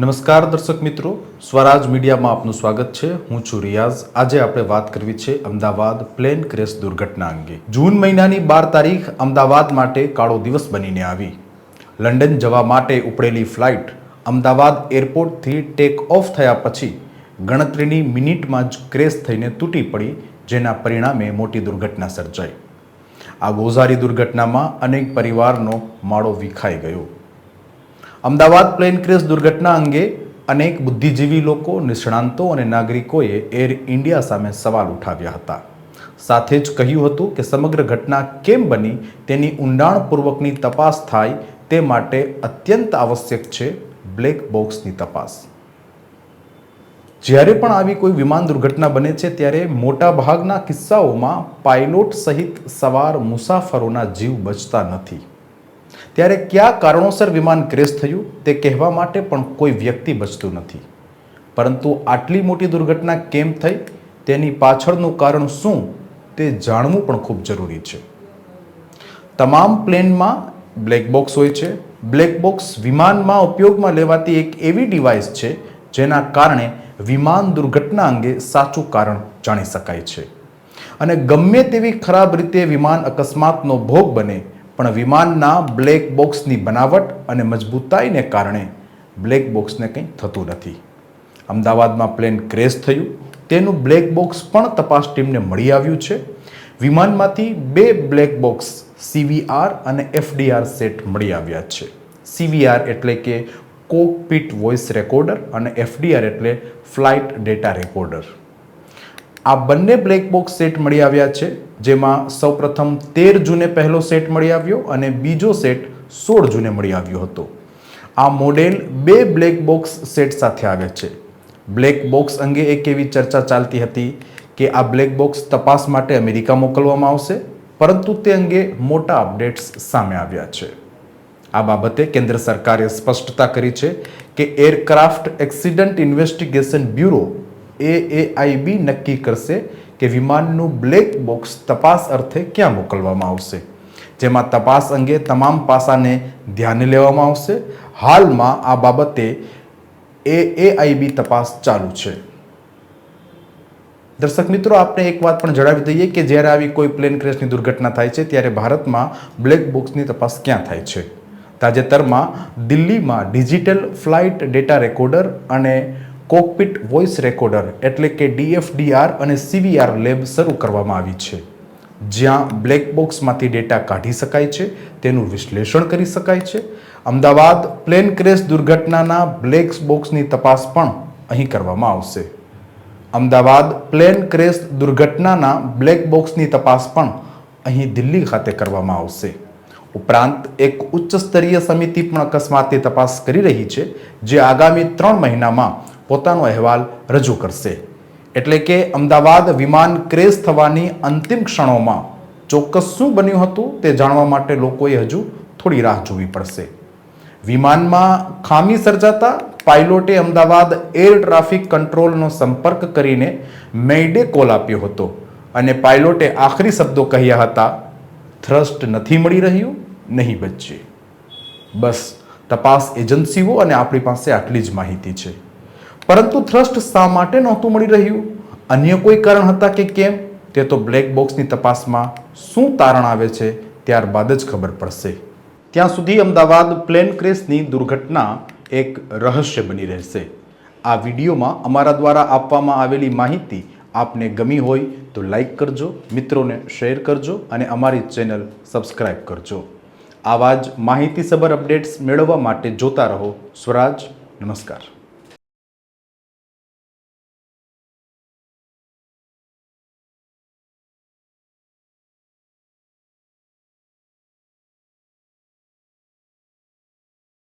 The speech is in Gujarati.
નમસ્કાર દર્શક મિત્રો, સ્વરાજ મીડિયામાં આપનું સ્વાગત છે. હું છું રિયાઝ. આજે આપણે વાત કરવી છે અમદાવાદ પ્લેન ક્રેશ દુર્ઘટના અંગે. જૂન મહિનાની બાર તારીખ અમદાવાદ માટે કાળો દિવસ બનીને આવી. લંડન જવા માટે ઉપડેલી ફ્લાઇટ અમદાવાદ એરપોર્ટથી ટેક ઓફ થયા પછી ગણતરીની મિનિટમાં જ ક્રેશ થઈને તૂટી પડી, જેના પરિણામે મોટી દુર્ઘટના સર્જાઈ. આ ગોઝારી દુર્ઘટનામાં અનેક પરિવારનો માળો વિખાઈ ગયો. અમદાવાદ પ્લેન ક્રેશ દુર્ઘટના અંગે અનેક બુદ્ધિજીવી લોકો, નિષ્ણાંતો અને નાગરિકોએ એર ઇન્ડિયા સામે સવાલ ઉઠાવ્યા હતા. સાથે જ કહ્યું હતું કે સમગ્ર ઘટના કેમ બની, તેની ઊંડાણપૂર્વકની તપાસ થાય, તે માટે અત્યંત આવશ્યક છે બ્લેક બોક્સની તપાસ. જ્યારે પણ આવી કોઈ વિમાન દુર્ઘટના બને છે, ત્યારે મોટા ભાગના કિસ્સાઓમાં પાયલોટ સહિત સવાર મુસાફરોના જીવ બચતા નથી. ત્યારે કયા કારણોસર વિમાન ક્રેશ થયું તે કહેવા માટે પણ કોઈ વ્યક્તિ બચતું નથી. પરંતુ આટલી મોટી દુર્ઘટના કેમ થઈ તેની પાછળનું કારણ શું તે જાણવું પણ ખૂબ જરૂરી છે. તમામ પ્લેનમાં બ્લેક બોક્સ હોય છે. બ્લેક બોક્સ વિમાનમાં ઉપયોગમાં લેવાતી એક એવી ડિવાઇસ છે જેના કારણે વિમાન દુર્ઘટના અંગે સાચું કારણ જાણી શકાય છે. અને ગમે તેવી ખરાબ રીતે વિમાન અકસ્માતનો ભોગ બને પણ વિમાનના બ્લેક બોક્સની બનાવટ અને મજબૂતાઈને કારણે બ્લેક બોક્સને કંઈ થતું નથી. અમદાવાદમાં પ્લેન ક્રેશ થયું. તેનું બ્લેક બોક્સ પણ તપાસ ટીમને મળી આવ્યું છે. વિમાનમાંથી બે બ્લેક બોક્સ સીવીઆર અને એફડીઆર સેટ મળી આવ્યા છે. સીવીઆર એટલે કે કોકપીટ વોઇસ રેકોર્ડર અને એફડીઆર એટલે ફ્લાઇટ ડેટા રેકોર્ડર. આ બંને બ્લેક બોક્સ સેટ મળી આવ્યા છે. જેમાં સૌપ્રથમ તેર જૂને પહેલો સેટ મળી આવ્યો અને બીજો સેટ સોળ જૂને મળી આવ્યો હતો. આ મોડેલ બે બ્લેક બોક્સ સેટ સાથે આવે છે. બ્લેક બોક્સ અંગે એક એવી ચર્ચા ચાલતી હતી કે આ બ્લેક બોક્સ તપાસ માટે અમેરિકા મોકલવામાં આવશે, પરંતુ તે અંગે મોટા અપડેટ્સ સામે આવ્યા છે. આ બાબતે કેન્દ્ર સરકારે સ્પષ્ટતા કરી છે કે aircraft accident investigation bureau AAIB નક્કી કરશે કે વિમાનનું બ્લેક બોક્સ તપાસ અર્થે ક્યાં મોકલવામાં આવશે? જેમાં તપાસ અંગે તમામ પાસાને ધ્યાને લેવામાં આવશે. હાલમાં આ બાબતે એઆઈબી તપાસ ચાલુ છે. દર્શક મિત્રો આપણે એક વાત પણ જણાવી દઈએ કે જ્યારે આવી કોઈ પ્લેન ક્રેશની દુર્ઘટના થાય છે, ત્યારે ભારતમાં બ્લેક બોક્સની તપાસ ક્યાં થાય છે? તાજેતરમાં દિલ્હીમાં ડિજિટલ ફ્લાઇટ ડેટા રેકોર્ડર અને કોકપિટ વોઇસ રેકોર્ડર એટલે કે ડીએફડીઆર અને સીવીઆર લેબ શરૂ કરવામાં આવી છે. જ્યાં બ્લેક બોક્સમાંથી ડેટા કાઢી શકાય છે, તેનું વિશ્લેષણ કરી શકાય છે. અમદાવાદ પ્લેન ક્રેશ દુર્ઘટનાના બ્લેક બોક્સની તપાસ પણ અહીં કરવામાં આવશે. અમદાવાદ પ્લેન ક્રેશ દુર્ઘટનાના બ્લેક બોક્સની તપાસ પણ અહીં દિલ્હી ખાતે કરવામાં આવશે. ઉપરાંત, એક ઉચ્ચ સ્તરીય સમિતિ પણ અકસ્માતની તપાસ કરી રહી છે, જે આગામી ત્રણ મહિનામાં પોતાનો અહેવાલ રજૂ કરશે. એટલે કે અમદાવાદ વિમાન ક્રેશ થવાની અંતિમ ક્ષણોમાં ચોક્કસ શું બન્યું હતું તે જાણવા માટે લોકોએ હજુ થોડી રાહ જોવી પડશે. વિમાનમાં ખામી સર્જાતા પાયલોટે અમદાવાદ એર ટ્રાફિક કંટ્રોલનો સંપર્ક કરીને મેઇડે કોલ આપ્યો હતો અને પાયલોટે આખરી શબ્દો કહ્યા હતા, થ્રસ્ટ નથી મળી રહ્યું, નહીં બચશે બસ, તપાસ એજન્સીઓ અને આપણી પાસે આટલી જ માહિતી છે. પરંતુ થ્રસ્ટ શા માટે નહોતું મળી રહ્યું? અન્ય કોઈ કારણ હતા કે કેમ? તે તો બ્લેક બોક્સની તપાસમાં શું તારણ આવે છે ત્યારબાદ જ ખબર પડશે. ત્યાં સુધી અમદાવાદ પ્લેન ક્રેશની દુર્ઘટના એક રહસ્ય બની રહેશે. આ વિડીયોમાં અમારા દ્વારા આપવામાં આવેલી માહિતી આપને ગમી હોય તો લાઈક કરજો, મિત્રોને શેર કરજો અને અમારી ચેનલ સબસ્ક્રાઈબ કરજો. આવા જ માહિતીસભર અપડેટ્સ મેળવવા માટે જોતા રહો. સ્વરાજ, નમસ્કાર.